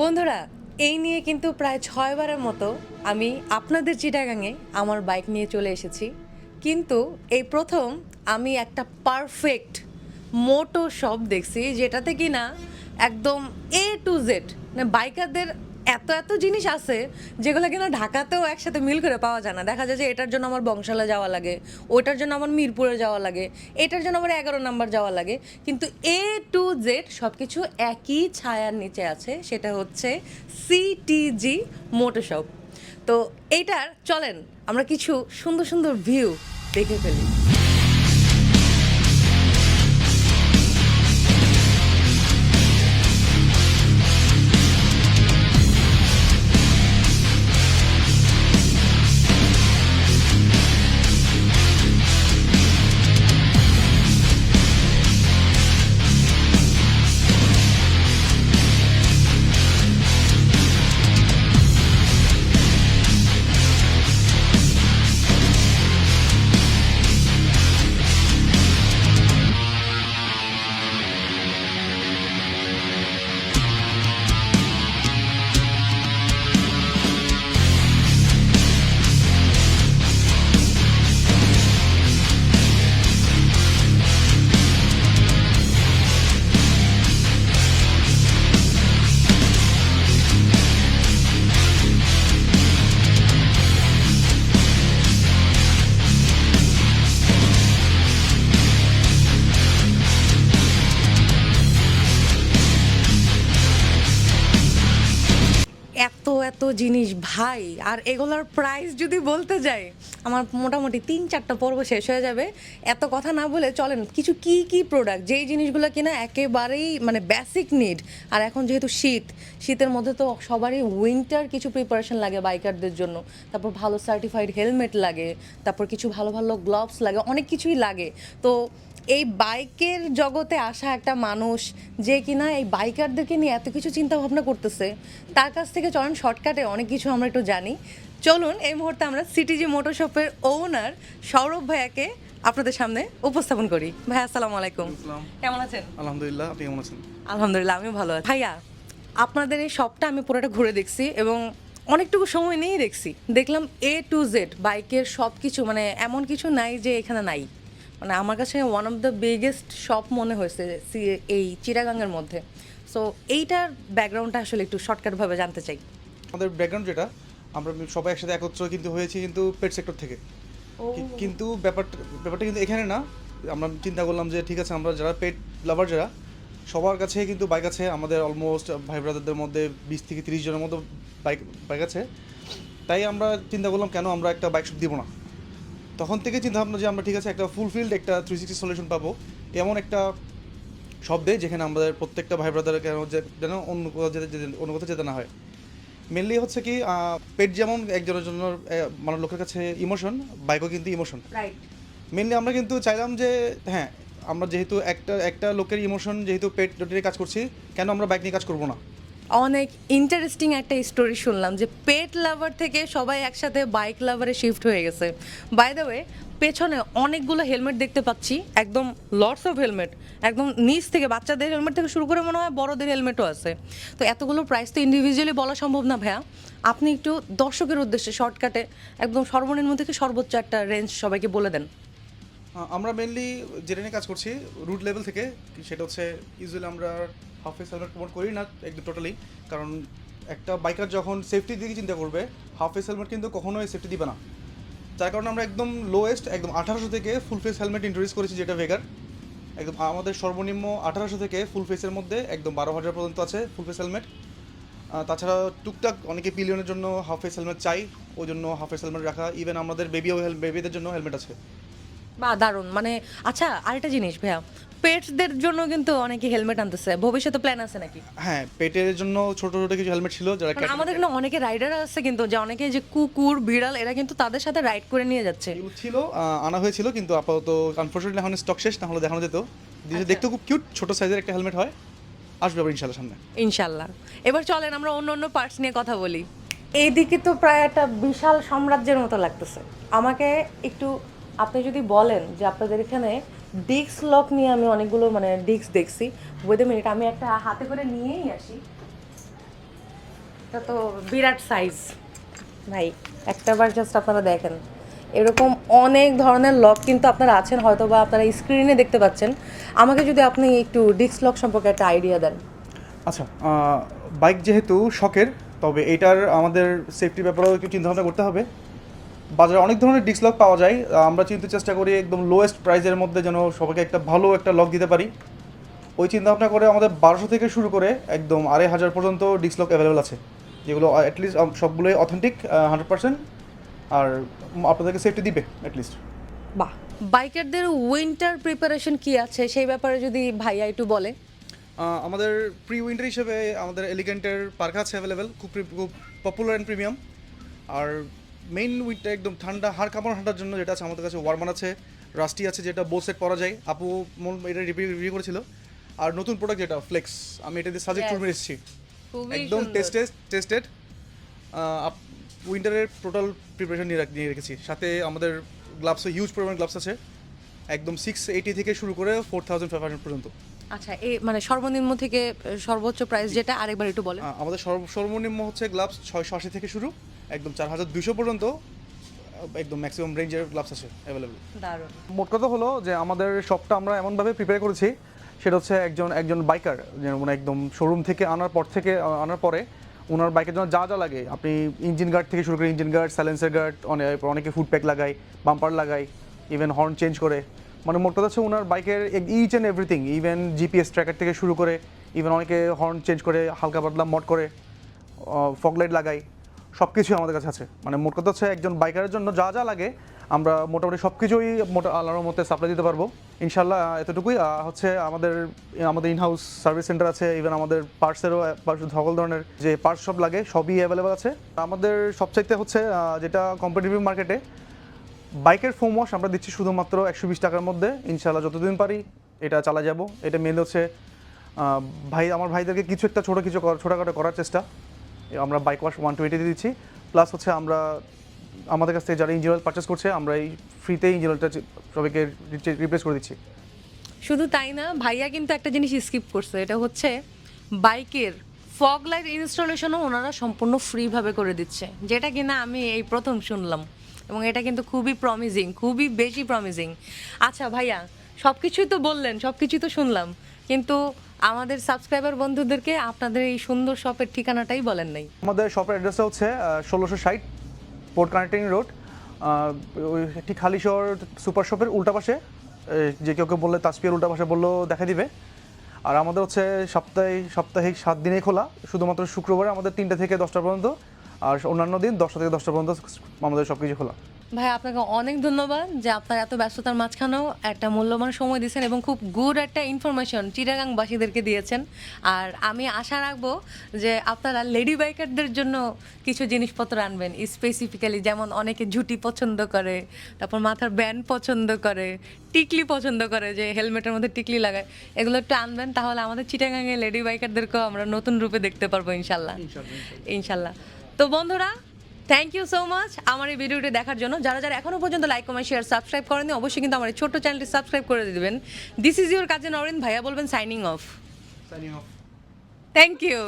বন্ধুরা, এই নিয়ে কিন্তু প্রায় ছয়বারের মতো আমি আপনাদের চিটাগাঙে আমার বাইক নিয়ে চলে এসেছি। কিন্তু এই প্রথম আমি একটা পারফেক্ট মোটো শপ দেখছি, যেটাতে কি না একদম এ টু জেড মানে বাইকারদের এত এত জিনিস আছে যেগুলো কিনা ঢাকাতেও একসাথে মিল করে পাওয়া যায় না। দেখা যায় যে এটার জন্য আমার বংশালে যাওয়া লাগে, ওইটার জন্য আমার মিরপুরে যাওয়া লাগে, এটার জন্য আমার এগারো নাম্বার যাওয়া লাগে। কিন্তু এ টু জেড সব কিছু একই ছায়ার নিচে আছে, সেটা হচ্ছে সিটিজি মোটোশপ তো এইটার, চলেন, আমরা কিছু সুন্দর সুন্দর ভিউ দেখে ফেলি। এত জিনিস ভাই, আর এগুলোর প্রাইস যদি বলতে যাই, আমার মোটামুটি তিন চারটা পর্ব শেষ হয়ে যাবে। এত কথা না বলে চলেন, কিছু কি কি প্রোডাক্ট যেই জিনিসগুলো কিনা একেবারেই মানে বেসিক নিড আর এখন যেহেতু শীত, শীতের মধ্যে তো সবারই উইন্টার কিছু প্রিপারেশন লাগে বাইকারদের জন্য। তারপর ভালো সার্টিফাইড হেলমেট লাগে, তারপর কিছু ভালো ভালো গ্লোভস লাগে, অনেক কিছুই লাগে। তো এই বাইকের জগতে আসা একটা মানুষ যে কিনা এই বাইকারদেরকে নিয়ে এত কিছু চিন্তা ভাবনা করতেছে তার কাছ থেকে চলেন শর্টকাটে অনেক কিছু আমরা একটু জানি। চলুন এই মুহূর্তে আমরা সিটিজি মোটরশপের ওনার সৌরভ ভাইয়াকে আপনাদের সামনে উপস্থাপন করি। ভাই আসসালামু আলাইকুম। কেমন আছেন? আলহামদুলিল্লাহ আপনি কেমন আছেন? আলহামদুলিল্লাহ আমিও ভালো আছি। ভাইয়া আপনাদের এই শপটা আমি পুরোটা ঘুরে দেখছি এবং অনেকটুকু সময় নিয়েই দেখছি। দেখলাম এ টু জেড বাইকের সব কিছু মানে এমন কিছু নাই যে এখানে নাই। মানে আমার কাছে one of the biggest shop মনে হয়েছে এই চিরাগাঙ্গের মধ্যে। সো এইটার ব্যাকগ্রাউন্ডটা আসলে একটু শর্টকাটভাবে জানতে চাই। আমাদের ব্যাকগ্রাউন্ড যেটা আমরা সবাই একসাথে একত্র কিন্তু হয়েছি কিন্তু পেট সেক্টর থেকে। কিন্তু ব্যাপারটা ব্যাপারটা কিন্তু এখানে না। আমরা চিন্তা করলাম যে ঠিক আছে আমরা যারা পেট লাভার যারা সবার কাছে কিন্তু বাইক আছে আমাদের অলমোস্ট ভাই ব্রাদারদের মধ্যে বিশ থেকে তিরিশ জনের মতো বাইক বাইক আছে তাই আমরা চিন্তা করলাম কেন আমরা একটা বাইক শপ দিব না? তখন থেকে চিন্তা ভাবনা যে আমরা ঠিক আছে একটা ফুলফিল্ড একটা থ্রি সিক্সটি সলিউশন পাবো। এমন একটা শব্দে যেখানে আমাদের প্রত্যেকটা ভাই ব্রাদার কেন যে- যেন অন্য কোথাও যেতে অন্য কোথাও যেতে না হয়। মেনলি হচ্ছে কি পেট যেমন একজনের জন্য আহ, মানে লোকের কাছে ইমোশন বাইকও কিন্তু ইমোশন মেনলি আমরা কিন্তু চাইলাম যে হ্যাঁ আমরা যেহেতু একটা একটা লোকের ইমোশন যেহেতু পেট নিয়ে কাজ করছি কেন আমরা বাইক নিয়ে কাজ করব না? অনেক ইন্টারেস্টিং একটা স্টোরি শুনলাম যে পেট লাভার থেকে সবাই একসাথে বাইক লাভারে শিফট হয়ে গেছে। বাই দ্য ওয়ে পেছনে অনেকগুলো হেলমেট দেখতে পাচ্ছি, একদম লটস অফ হেলমেট একদম নিচ থেকে বাচ্চাদের হেলমেট থেকে শুরু করে মনে হয় বড়দের হেলমেটও আছে। তো এতগুলো প্রাইস তো ইন্ডিভিজুয়ালি বলা সম্ভব না ভাইয়া। আপনি একটু দর্শকের উদ্দেশ্যে শর্টকাটে একদম সর্বনিম্ন থেকে সর্বোচ্চ একটা রেঞ্জ সবাইকে বলে দেন। আমরা মেনলি যেটা নিয়ে কাজ করছি রুট লেভেল থেকে, সেটা হচ্ছে ইউজুয়ালি আমরা হাফ ফেস হেলমেট প্রমোট করি না, একদম টোটালি কারণ একটা বাইকার যখন সেফটির দিকে চিন্তা করবে হাফ ফেস হেলমেট কিন্তু কখনোই সেফটি দিবে না। যার কারণে আমরা একদম লোয়েস্ট একদম আঠারোশো থেকে ফুল ফেস হেলমেট ইন্ট্রোডিউস করেছি যেটা ভেগার একদম আমাদের সর্বনিম্ন আঠারোশো থেকে ফুল ফেসের মধ্যে একদম বারো হাজার পর্যন্ত আছে ফুল ফেস হেলমেট তাছাড়া টুকটাক অনেকে পিলিয়নের জন্য হাফ ফেস হেলমেট চাই, ওই জন্য হাফ ফেস হেলমেট রাখা ইভেন আমাদের বেবিও বেবিদের জন্য হেলমেট আছে। বা দারুণ। মানে আচ্ছা আরেকটা জিনিস ভাইয়া পেটসদের জন্য কিন্তু অনেকে হেলমেট আনতেছে। ভবিষ্যতে প্ল্যান আছে নাকি? হ্যাঁ পেটের জন্য ছোট ছোট কিছু হেলমেট ছিল যারা মানে আমাদের এখানে অনেকে রাইডার আছে কিন্তু যে অনেকে যে কুকুর বিড়াল এরা কিন্তু তাদের সাথে রাইড করে নিয়ে যাচ্ছে। ছিল আহ, আনা হয়েছিল কিন্তু আপাতত আনফর্চুনেটলি এখন স্টক শেষ না হলে দেখানো যেত। জিনিসটা আচ্ছা। দেখতে খুব কিউট ছোট সাইজের একটা হেলমেট হয়। আসবে আবার ইনশাল্লাহ সামনে। ইনশাল্লাহ। এবার চলেন আমরা অন্য অন্য পার্টস নিয়ে কথা বলি। এইদিকে তো প্রায় একটা বিশাল সাম্রাজ্যের মতো লাগতেছে। আমাকে একটু আপনি যদি বলেন যে আপনাদের এখানে ডিস্ক লক নিয়ে আমি অনেকগুলো মানে ডিস্ক দেখছি ওয়েদ মিনিট আমি একটা হাতে করে নিয়েই আসি। এটা তো বিরাট সাইজ ভাই একটাবার জাস্ট আপনারা দেখেন। এরকম অনেক ধরনের লক কিন্তু আপনারা আছেন হয়তো বা আপনারা স্ক্রিনে দেখতে পাচ্ছেন। আমাকে যদি আপনি একটু ডিস্ক লক সম্পর্কে একটা আইডিয়া দেন। আচ্ছা বাইক যেহেতু শখের, তবে এটার আমাদের সেফটির ব্যাপারেও একটু চিন্তাভাবনা করতে হবে। বাজারে অনেক ধরনের ডিস্ক লক পাওয়া যায়। আমরা চিন্তা চেষ্টা করি একদম লোয়েস্ট প্রাইসের মধ্যে যেন সবাইকে একটা ভালো একটা লক দিতে পারি। ওই চিন্তা ভাবনা করে আমাদের বারোশো থেকে শুরু করে একদম আড়াই হাজার পর্যন্ত ডিস্ক লক অ্যাভেলেবেল আছে। যেগুলো অ্যাটলিস্ট সবগুলোই অথেন্টিক হান্ড্রেড পার্সেন্ট আর আপনাদেরকে সেফটি দিবে অ্যাটলিস্ট বাহ। বাইকারদের উইন্টার প্রিপারেশন কি আছে? সেই ব্যাপারে যদি ভাইয়া একটু বলে। আমাদের প্রি উইন্টার হিসেবে আমাদের এলিগেন্টের পার্ক আছে অ্যাভেলেবেল খুব খুব পপুলার অ্যান্ড প্রিমিয়াম আর মেইন উইন্টার একদম ঠান্ডা হাড় কামড় ঠান্ডার জন্য যেটা আছে আমাদের কাছে ওয়ারমান আছে রাস্টি আছে যেটা বোল সেট পরা যায়। আপু মন এটা রিভিউ করেছিল। আর নতুন প্রোডাক্ট যেটা ফ্লেক্স আমি এটা দিয়ে সাজেক্ট. করে এসেছি। একদম টেস্টেড টেস্টেড উইন্টারের টোটাল প্রিপারেশন নিয়ে নিয়ে রেখেছি। সাথে আমাদের গ্লাভসও হিউজ পরিমাণ গ্লাভস আছে। একদম সিক্স এইটি থেকে শুরু করে ফোর থাউজেন্ড ফাইভ হান্ড্রেড পর্যন্ত। আচ্ছা এই মানে সর্বনিম্ন থেকে সর্বোচ্চ প্রাইস যেটা আরেকবার একটু বলে আমাদের সর্ব- সর্বনিম্ন হচ্ছে গ্লাভস ছয়শো আশি থেকে শুরু। একদম চার হাজার দুশো পর্যন্ত একদম ম্যাক্সিমাম রেঞ্জের গ্লাভস আছে অ্যাভেলেবল দারুণ। মোট কথা হলো যে আমাদের শপটা আমরা এমনভাবে প্রিপেয়ার করেছি সেটা হচ্ছে একজন একজন বাইকার যেমন একদম শোরুম থেকে আনার পর থেকে আনার পরে ওনার বাইকের জন্য যা যা লাগে। আপনি ইঞ্জিন গার্ড থেকে শুরু করে ইঞ্জিন গার্ড সাইলেন্সার গার্ড অনেক অনেকে ফুড প্যাক লাগায় বাম্পার লাগায় ইভেন হর্ন চেঞ্জ করে। মানে মোট কথা হচ্ছে ওনার বাইকের each and everything even GPS tracker থেকে শুরু করে ইভেন অনেকে হর্ন চেঞ্জ করে হালকা পাতলা মট করে ফগলাইট লাগাই সব কিছুই আমাদের কাছে আছে। মানে মোট কথা হচ্ছে একজন বাইকারের জন্য যা যা লাগে, আমরা মোটামুটি সব কিছুই মোটা আল্লাহর মধ্যে সাপ্লাই দিতে পারব। ইনশাল্লাহ এতটুকুই হচ্ছে আমাদের আমাদের ইনহাউস সার্ভিস সেন্টার আছে ইভেন আমাদের পার্টসেরও সকল ধরনের যে পার্টস সব লাগে, সবই অ্যাভেলেবেল আছে। আমাদের সবচাইতে হচ্ছে যেটা কম্পিটিটিভ মার্কেটে বাইকের ফোম ওয়াশ আমরা দিচ্ছি শুধুমাত্র একশো বিশ টাকার মধ্যে। ইনশাল্লাহ যতদিন পারি এটা চালা যাব। এটা মেন হচ্ছে ভাই, আমার ভাইদেরকে কিছু একটা ছোটো কিছু ছোটোখাটো করার চেষ্টা। আমরা বাইক ওয়াশ ওয়ান টোয়েন্টিতে দিচ্ছি। প্লাস হচ্ছে আমরা, আমাদের কাছ থেকে যারা ইঞ্জিন অয়েল পারচেস করছে, আমরা এই ফ্রিতে ইঞ্জিন অয়েলটা সবাইকে রিপ্লেস করে দিচ্ছি। শুধু তাই না, ভাইয়া কিন্তু একটা জিনিস স্কিপ করছে, এটা হচ্ছে বাইকের ফগ লাইট ইনস্টলেশনও ওনারা সম্পূর্ণ ফ্রিভাবে করে দিচ্ছে। যেটা কিনা আমি এই প্রথম শুনলাম, এবং এটা কিন্তু খুবই প্রমিজিং খুবই বেশি প্রমিজিং আচ্ছা ভাইয়া সব কিছুই তো বললেন সব কিছুই তো শুনলাম। কিন্তু আমাদের সাবস্ক্রাইবার বন্ধুদেরকে আপনাদের এই সুন্দর শপের ঠিকানাটাই বলেন নাই। আমাদের শপের অ্যাড্রেসটা হচ্ছে ষোলোশো ষাট পোর্ট কানেক্টিং রোড ওই ঠিক হালিশহর সুপার শপের উল্টা পাশে যে কেউ কেউ বললে তাজপিয়ার উল্টা পাশে বললেও দেখা দিবে। আর আমাদের হচ্ছে সপ্তাহে, সাপ্তাহিক সাত দিনে খোলা, শুধুমাত্র শুক্রবারে আমাদের তিনটে থেকে দশটা পর্যন্ত, আর অন্যান্য দিন দশটা থেকে দশটা পর্যন্ত আমাদের সব কিছু খোলা। ভাই আপনাকে অনেক ধন্যবাদ যে আপনার এত ব্যস্ততার মাঝখানেও একটা মূল্যবান সময় দিয়েছেন এবং খুব গুড একটা ইনফরমেশন চিটাগাংবাসীদেরকে দিয়েছেন। আর আমি আশা রাখব যে আপনারা লেডি বাইকারদের জন্য কিছু জিনিসপত্র আনবেন স্পেসিফিক্যালি যেমন অনেকে ঝুটি পছন্দ করে তারপর মাথার ব্যান্ড পছন্দ করে টিকলি পছন্দ করে যে হেলমেটের মধ্যে টিকলি লাগায় এগুলো একটু আনবেন তাহলে আমাদের চিটাগাংয়ে লেডি বাইকারদেরকেও আমরা নতুন রূপে দেখতে পারব ইনশাল্লাহ। ইনশাল্লাহ। তো বন্ধুরা থ্যাংক ইউ সো মাচ আমার এই ভিডিওটি দেখার জন্য যারা যারা এখনও পর্যন্ত লাইক কমেন্ট শেয়ার সাবস্ক্রাইব করেনি অবশ্যই কিন্তু আমার ছোট চ্যানেলটি সাবস্ক্রাইব করে দিবেন। দিস ইজ ইউর কাজে নরেন ভাইয়া বলবেন signing off signing off thank you